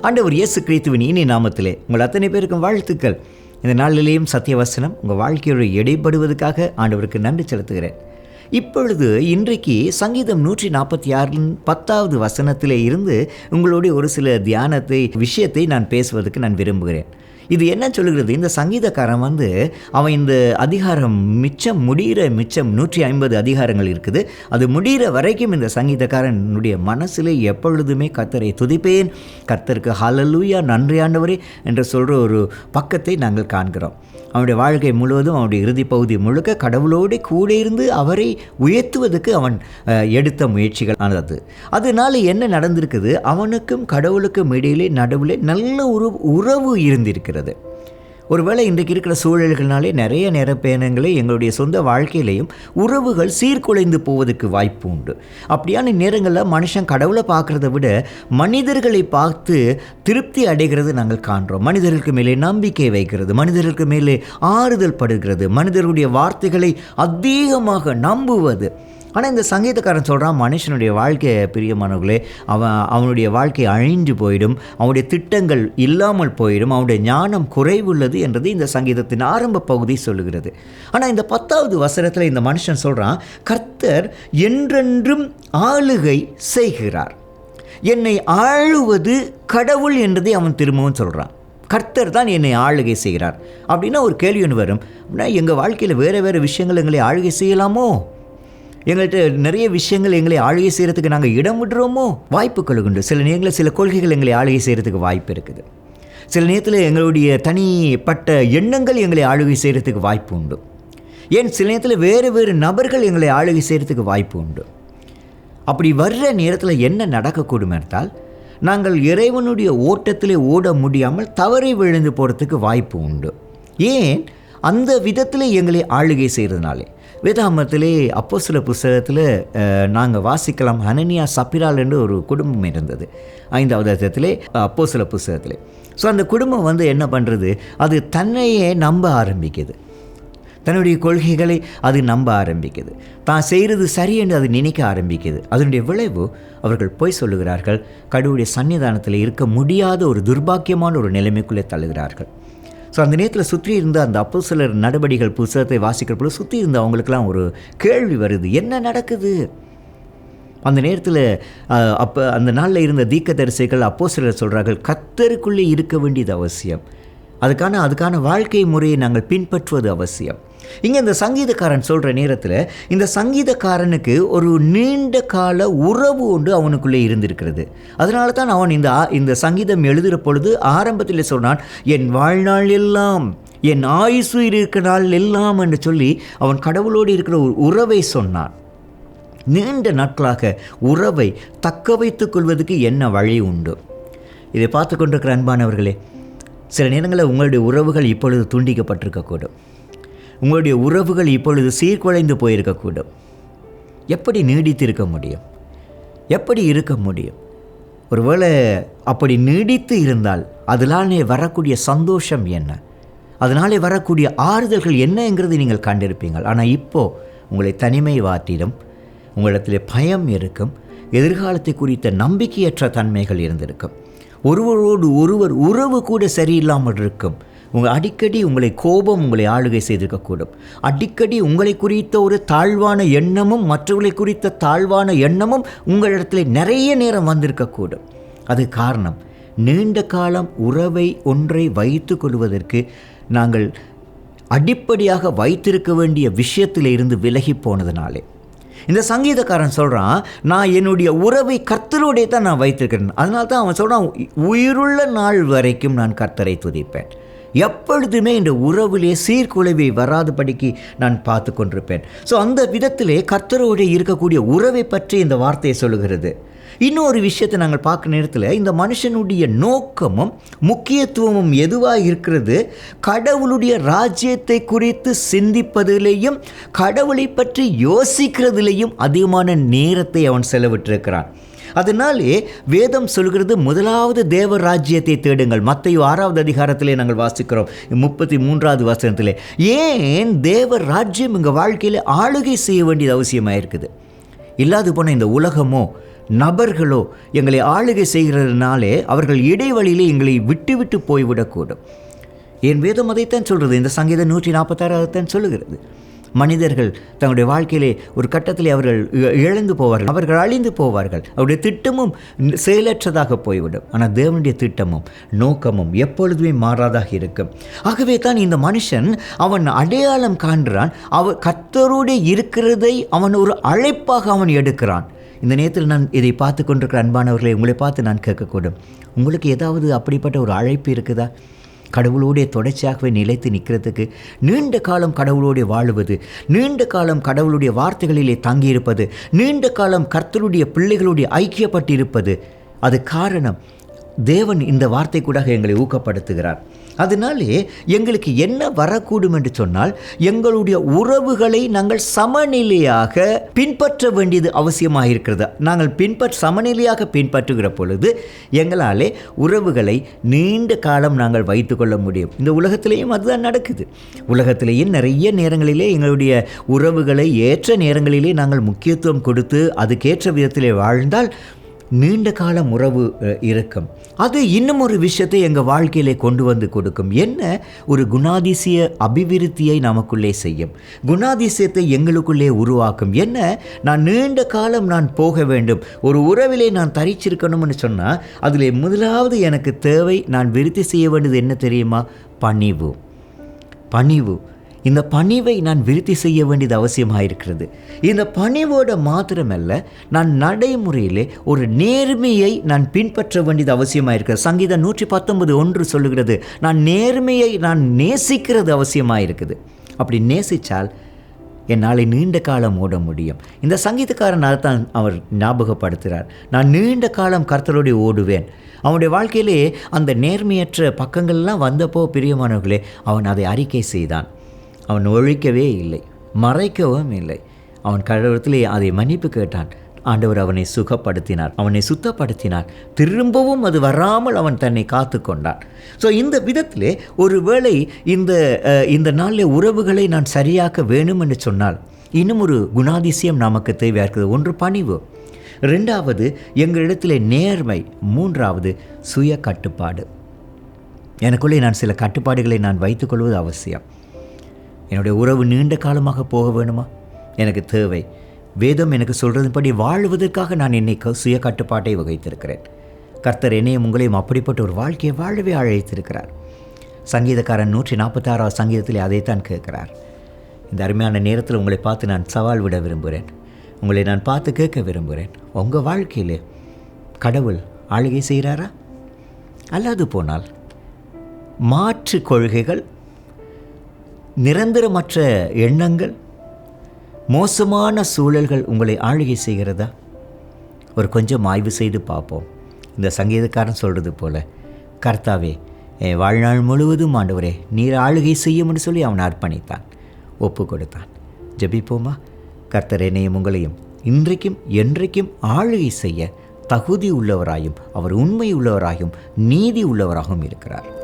ஆண்டவர் இயேசு கிறித்துவின் இனி நாமத்திலே உங்கள் அத்தனை பேருக்கும் வாழ்த்துக்கள். இந்த நாளிலேயும் சத்தியவசனம் உங்கள் வாழ்க்கையோடு இடைப்படுவதற்காக ஆண்டவருக்கு நன்றி செலுத்துகிறேன். இப்பொழுது இன்றைக்கு சங்கீதம் நூற்றி நாற்பத்தி ஆறின் பத்தாவது வசனத்திலே இருந்து உங்களுடைய ஒரு சில தியானத்தை விஷயத்தை நான் பேசுவதற்கு நான் விரும்புகிறேன். இது என்ன சொல்லுகிறது? இந்த சங்கீதக்காரன் வந்து அவன் இந்த அதிகாரம் மிச்சம் முடிகிற மிச்சம் நூற்றி ஐம்பது அதிகாரங்கள் இருக்குது. அது முடிகிற வரைக்கும் இந்த சங்கீதக்காரனுடைய மனசில் எப்பொழுதுமே கர்த்தரை துதிப்பேன். கர்த்தருக்கு ஹலலூயா நன்றியாண்டவரே என்று சொல்கிற ஒரு பக்கத்தை நாங்கள் காண்கிறோம். அவனுடைய வாழ்க்கை முழுவதும் அவனுடைய இறுதி பகுதி முழுக்க கடவுளோடு கூட இருந்து அவரை உயர்த்துவதற்கு அவன் எடுத்த முயற்சிகள் ஆனது. அதனால என்ன நடந்திருக்குது? அவனுக்கும் கடவுளுக்கும் இடையிலே நடுவில் நல்ல ஒரு உறவு இருந்திருக்கு. இருக்கிறது. ஒருவேளை இன்றைக்கு இருக்கிற சூழல்கள்னாலே நிறைய நேரப்பயணங்களை எங்களுடைய சொந்த வாழ்க்கையிலையும் உறவுகள் சீர்குலைந்து போவதற்கு வாய்ப்பு உண்டு. அப்படியான நேரங்களில் மனுஷன் கடவுளை பார்க்குறத விட மனிதர்களை பார்த்து திருப்தி அடைகிறது நாங்கள் காண்றோம். மனிதர்களுக்கு மேலே நம்பிக்கை வைக்கிறது மனிதர்களுக்கு மேலே ஆறுதல் படுகிறது மனிதர்களுடைய வார்த்தைகளை அதிகமாக நம்புவது. ஆனால் இந்த சங்கீதக்காரன் சொல்கிறான் மனுஷனுடைய வாழ்க்கை பிரியமானவர்களே அவன் அவனுடைய வாழ்க்கை அழிஞ்சு போயிடும் அவனுடைய திட்டங்கள் இல்லாமல் போயிடும் அவனுடைய ஞானம் குறைவுள்ளது என்றது இந்த சங்கீதத்தின் ஆரம்ப பகுதி சொல்லுகிறது. ஆனால் இந்த பத்தாவது வசனத்தில் இந்த மனுஷன் சொல்கிறான் கர்த்தர் என்றென்றும் ஆளுகை செய்கிறார். என்னை ஆளுவது கடவுள் என்றதை அவன் திரும்பவும் சொல்கிறான் கர்த்தர் தான் என்னை ஆளுகை செய்கிறார். அப்படின்னா ஒரு கேள்வி ஒன்று வரும். அப்படின்னா எங்கள் வாழ்க்கையில் வேறு வேறு விஷயங்கள் எங்களை ஆளுகை செய்யலாமோ? எங்கள்கிட்ட நிறைய விஷயங்கள் எங்களை ஆளுகை செய்கிறதுக்கு நாங்கள் இடம் விடுறோமோ? வாய்ப்புகள் உண்டு சில நேரங்களில் சில கொள்கைகள் எங்களை ஆளுகை செய்கிறதுக்கு வாய்ப்பு இருக்குது. சில நேரத்தில் எங்களுடைய தனிப்பட்ட எண்ணங்கள் எங்களை ஆளுகை செய்கிறதுக்கு வாய்ப்பு உண்டு. ஏன்? சில நேரத்தில் வேறு வேறு நபர்கள் எங்களை ஆளுகை செய்கிறதுக்கு வாய்ப்பு உண்டு. அப்படி வர்ற நேரத்தில் என்ன நடக்கக்கூடும் என்றால் நாங்கள் இறைவனுடைய ஓட்டத்திலே ஓட முடியாமல் தவறி விழுந்து போகிறதுக்கு வாய்ப்பு உண்டு. ஏன்? அந்த விதத்தில் எங்களை ஆளுகை செய்கிறதுனாலே வேதாமத்திலே அப்போ சில புஸ்தகத்தில் நாங்கள் வாசிக்கலாம் அனனியா சப்பிரால் என்று ஒரு குடும்பம் இருந்தது. ஐந்தாவது அர்த்தத்திலே அப்போ சில புஸ்தகத்திலே. ஸோ அந்த குடும்பம் வந்து என்ன பண்ணுறது அது தன்னையே நம்ப ஆரம்பிக்குது. தன்னுடைய கொள்கைகளை அது நம்ப ஆரம்பிக்குது. தான் செய்கிறது சரி என்று அது நினைக்க ஆரம்பிக்குது. அதனுடைய விளைவு அவர்கள் பொய் சொல்லுகிறார்கள். கடவுளுடைய சன்னிதானத்தில் இருக்க முடியாத ஒரு துர்பாக்கியமான ஒரு நிலைமைக்குள்ளே தள்ளுகிறார்கள். ஸோ அந்த நேரத்தில் சுற்றி இருந்த அந்த அப்போ சிலர் நடவடிக்கைகள் புத்தகத்தை வாசிக்கிற பொழுது சுற்றி இருந்த அவங்களுக்கெல்லாம் ஒரு கேள்வி வருது. என்ன நடக்குது? அந்த நேரத்தில் அப்போ அந்த நாளில் இருந்த தீக்க தரிசைகள் அப்போ சிலர் சொல்கிறார்கள் கத்தருக்குள்ளே இருக்க வேண்டியது அவசியம். அதுக்கான அதுக்கான வாழ்க்கை முறையை நாங்கள் பின்பற்றுவது அவசியம். இங்கே இந்த சங்கீதக்காரன் சொல்கிற நேரத்தில் இந்த சங்கீதக்காரனுக்கு ஒரு நீண்ட கால உறவு ஒன்று அவனுக்குள்ளே இருந்திருக்கிறது. அதனால தான் அவன் இந்த ஆ- இந்த சங்கீதம் எழுதுகிற பொழுது ஆரம்பத்தில் சொன்னான் என் வாழ்நாள் எல்லாம் என் ஆயுசு இருக்கிற நாள் எல்லாம் என்று சொல்லி அவன் கடவுளோடு இருக்கிற ஒரு உறவை சொன்னான். நீண்ட நாட்களாக உறவை தக்க வைத்துக் கொள்வதற்கு என்ன வழி உண்டு? இதை பார்த்து கொண்டிருக்கிற அன்பானவர்களே சில நேரங்களில் உங்களுடைய உறவுகள் இப்பொழுது துண்டிக்கப்பட்டிருக்கக்கூடும். உங்களுடைய உறவுகள் இப்பொழுது சீர்குலைந்து போயிருக்கக்கூடும். எப்படி நீடித்திருக்க முடியும்? எப்படி இருக்க முடியும்? ஒருவேளை அப்படி நீடித்து இருந்தால் அதனாலே வரக்கூடிய சந்தோஷம் என்ன? அதனாலே வரக்கூடிய ஆறுதல்கள் என்னங்கிறது நீங்கள் கண்டிருப்பீங்கள். ஆனால் இப்போது உங்களை தனிமை வாட்டிடும் உங்களிடத்தில் பயம் இருக்கும் எதிர்காலத்தை குறித்த நம்பிக்கையற்ற தன்மைகள் இருந்திருக்கும். ஒருவரோடு ஒருவர் உறவு கூட சரியில்லாமல் இருக்கும். உங்கள் அடிக்கடி உங்களை கோபம் உங்களை ஆளுகை செய்திருக்கக்கூடும். அடிக்கடி உங்களை குறித்த ஒரு தாழ்வான எண்ணமும் மற்றவர்களை குறித்த தாழ்வான எண்ணமும் உங்களிடத்தில் நிறைய நேரம் வந்திருக்கக்கூடும். அது காரணம். நீண்ட காலம் உறவை ஒன்றை வைத்து கொள்வதற்கு நாங்கள் அடிப்படையாக வைத்திருக்க வேண்டிய விஷயத்தில் இருந்து விலகி போனதுனாலே. இந்த சங்கீதக்காரன் சொல்கிறான் நான் என்னுடைய உறவை கர்த்தரோடைய தான் நான் வைத்திருக்கிறேன். அதனால தான் அவன் சொல்கிறான் உயிருள்ள நாள் வரைக்கும் நான் கர்த்தரை துதிப்பேன். எப்பொழுதுமே இந்த உறவிலே சீர்குலைவை வராதபடிக்கு நான் பார்த்து கொண்டிருப்பேன் ஸோ அந்த விதத்திலே கர்த்தரோடு இருக்கக்கூடிய உறவை பற்றி இந்த வார்த்தையை சொல்லுகிறது. இன்னொரு விஷயத்தை நாங்கள் பார்க்குற நேரத்தில் இந்த மனுஷனுடைய நோக்கமும் முக்கியத்துவமும் எதுவாக இருக்கிறது? கடவுளுடைய ராஜ்யத்தை குறித்து சிந்திப்பதிலேயும் கடவுளை பற்றி யோசிக்கிறதுலேயும் அதிகமான நேரத்தை அவன் செலவிட்டிருக்கிறான். அதனாலே வேதம் சொல்கிறது முதலாவது தேவ ராஜ்யத்தை தேடுங்கள். மத்தையோ ஆறாவது அதிகாரத்திலே நாங்கள் வாசிக்கிறோம். முப்பத்தி மூன்றாவது வசனத்திலே ஏன் தேவ ராஜ்யம் எங்கள் வாழ்க்கையில் ஆளுகை செய்ய வேண்டியது அவசியமாக இருக்குது இல்லாது போன இந்த உலகமோ நபர்களோ எங்களை ஆளுகை செய்கிறதுனாலே அவர்கள் இடைவெளியிலே எங்களை விட்டு விட்டு போய்விடக்கூடும். என் வேதம் அதைத்தான் சொல்கிறது. இந்த சங்கீதம் நூற்றி நாற்பத்தாறு அதைத்தான் சொல்லுகிறது. மனிதர்கள் தங்களுடைய வாழ்க்கையிலே ஒரு கட்டத்தில் அவர்கள் இழந்து போவார்கள். அவர்கள் அழிந்து போவார்கள். அவருடைய திட்டமும் செயலற்றதாக போய்விடும். ஆனால் தேவனுடைய திட்டமும் நோக்கமும் எப்பொழுதுமே மாறாதாக இருக்கும். ஆகவே தான் இந்த மனுஷன் அவன் அடையாளம் காண்கிறான். அவர் கத்தரோடு இருக்கிறதை அவன் ஒரு அழைப்பாக அவன் எடுக்கிறான். இந்த நேரத்தில் நான் இதை பார்த்து கொண்டிருக்கிற அன்பானவர்களை உங்களை பார்த்து நான் கேட்கக்கூடும். உங்களுக்கு ஏதாவது அப்படிப்பட்ட ஒரு அழைப்பு இருக்குதா? கடவுளோடைய தொடர்ச்சியாகவே நிலைத்து நிற்கிறதுக்கு நீண்ட காலம் கடவுளோடைய வாழுவது நீண்ட காலம் கடவுளுடைய வார்த்தைகளிலே தங்கியிருப்பது நீண்ட காலம் கர்த்தருடைய பிள்ளைகளுடைய ஐக்கியப்பட்டிருப்பது அது காரணம் தேவன் இந்த வார்த்தை கூட எங்களை ஊக்கப்படுத்துகிறார். அதனாலே எங்களுக்கு என்ன வரக்கூடும் என்று சொன்னால் எங்களுடைய உறவுகளை நாங்கள் சமநிலையாக பின்பற்ற வேண்டியது அவசியமாக இருக்கிறது நாங்கள் பின்பற்ற சமநிலையாக பின்பற்றுகிற பொழுது எங்களாலே உறவுகளை நீண்ட காலம் நாங்கள் வைத்துக்கொள்ள முடியும். இந்த உலகத்திலேயும் அதுதான் நடக்குது. உலகத்திலேயும் நிறைய நேரங்களிலே எங்களுடைய உறவுகளை ஏற்ற நேரங்களிலே நாங்கள் முக்கியத்துவம் கொடுத்து அதுக்கேற்ற விதத்திலே வாழ்ந்தால் நீண்ட காலம் உறவு இருக்கும் அது இன்னும் ஒரு விஷயத்தை எங்கள் வாழ்க்கையிலே கொண்டு வந்து கொடுக்கும். என்ன? ஒரு குணாதிசய அபிவிருத்தியை நமக்குள்ளே செய்யும். குணாதிசயத்தை எங்களுக்குள்ளே உருவாக்கும். என்ன? நான் நீண்ட காலம் நான் போக வேண்டும். ஒரு உறவிலே நான் தரிச்சிருக்கணும்னு சொன்னால் அதில் முதலாவது எனக்கு தேவை நான் விருத்தி செய்ய வேண்டியது என்ன தெரியுமா? பணிவு. பணிவு. இந்த பணிவை நான் விருத்தி செய்ய வேண்டியது அவசியமாக இருக்கிறது இந்த பணிவோட மாத்திரமல்ல நான் நடைமுறையிலே ஒரு நேர்மையை நான் பின்பற்ற வேண்டியது அவசியமாக இருக்கிறது சங்கீதம் நூற்றி பத்தொன்பது ஒன்று சொல்லுகிறது நான் நேர்மையை நான் நேசிக்கிறது அவசியமாக இருக்குது அப்படி நேசித்தால் என்னால் நீண்ட காலம் ஓட முடியும். இந்த சங்கீதக்காரன் அதைத்தான் அவர் ஞாபகப்படுத்துகிறார் நான் நீண்ட காலம் கர்த்தரோடு ஓடுவேன். அவனுடைய வாழ்க்கையிலே அந்த நேர்மையற்ற பக்கங்கள்லாம் வந்தப்போ பிரியமானவர்களே அவன் அதை அறிக்கை செய்தான். அவன் ஒழிக்கவே இல்லை மறைக்கவும் இல்லை. அவன் கடவுளத்திலே அதை மன்னிப்பு கேட்டான். ஆண்டவர் அவனை சுகப்படுத்தினார் அவனை சுத்தப்படுத்தினார். திரும்பவும் அது வராமல் அவன் தன்னை காத்து கொண்டான். ஸோ இந்த விதத்திலே ஒருவேளை இந்த இந்த நாளில் உறவுகளை நான் சரியாக்க வேணும் என்று சொன்னால் இன்னும் ஒரு குணாதிசயம் நமக்கு தேவையாக இருக்குது? ஒன்று பணிவு. ரெண்டாவது எங்களிடத்தில் நேர்மை. மூன்றாவது சுய கட்டுப்பாடு எனக்குள்ளே நான் சில கட்டுப்பாடுகளை நான் வைத்துக்கொள்வது அவசியம். என்னுடைய உறவு நீண்ட காலமாக போக வேணுமா? எனக்கு தேவை. வேதம் எனக்கு சொல்கிறதுபடி வாழ்வதற்காக நான் என்னை க- சுய கட்டுப்பாட்டை வகைத்திருக்கிறேன். கர்த்தர் என்னையும் உங்களையும் அப்படிப்பட்ட ஒரு வாழ்க்கையை வாழவே அழைத்திருக்கிறார். சங்கீதக்காரன் நூற்றி நாற்பத்தாறாவது சங்கீதத்திலே அதைத்தான் கேட்கிறார். இந்த அருமையான நேரத்தில் உங்களை பார்த்து நான் சவால் விட விரும்புகிறேன். உங்களை நான் பார்த்து கேட்க விரும்புகிறேன். உங்கள் வாழ்க்கையில் கடவுள் ஆளுகை செய்கிறாரா? அல்லாது போனால் மாற்று கொள்கைகள் நிரந்தரமற்ற எண்ணங்கள் மோசமான சூழல்கள் உங்களை ஆளுகை செய்கிறதா? ஒரு கொஞ்சம் ஆய்வு செய்து பார்ப்போம். இந்த சங்கீதக்காரன் சொல்கிறது போல கர்த்தாவே என் வாழ்நாள் முழுவதும் ஆண்டவரே நீர் ஆளுகை செய்யும்னு சொல்லி அவன் அர்ப்பணித்தான் ஒப்பு கொடுத்தான். ஜபிப்போமா? கர்த்தர் என்னையும் உங்களையும் இன்றைக்கும் என்றைக்கும் ஆளுகை செய்ய தகுதி உள்ளவராயும் அவர் உண்மை உள்ளவராயும் நீதி உள்ளவராகவும் இருக்கிறார்.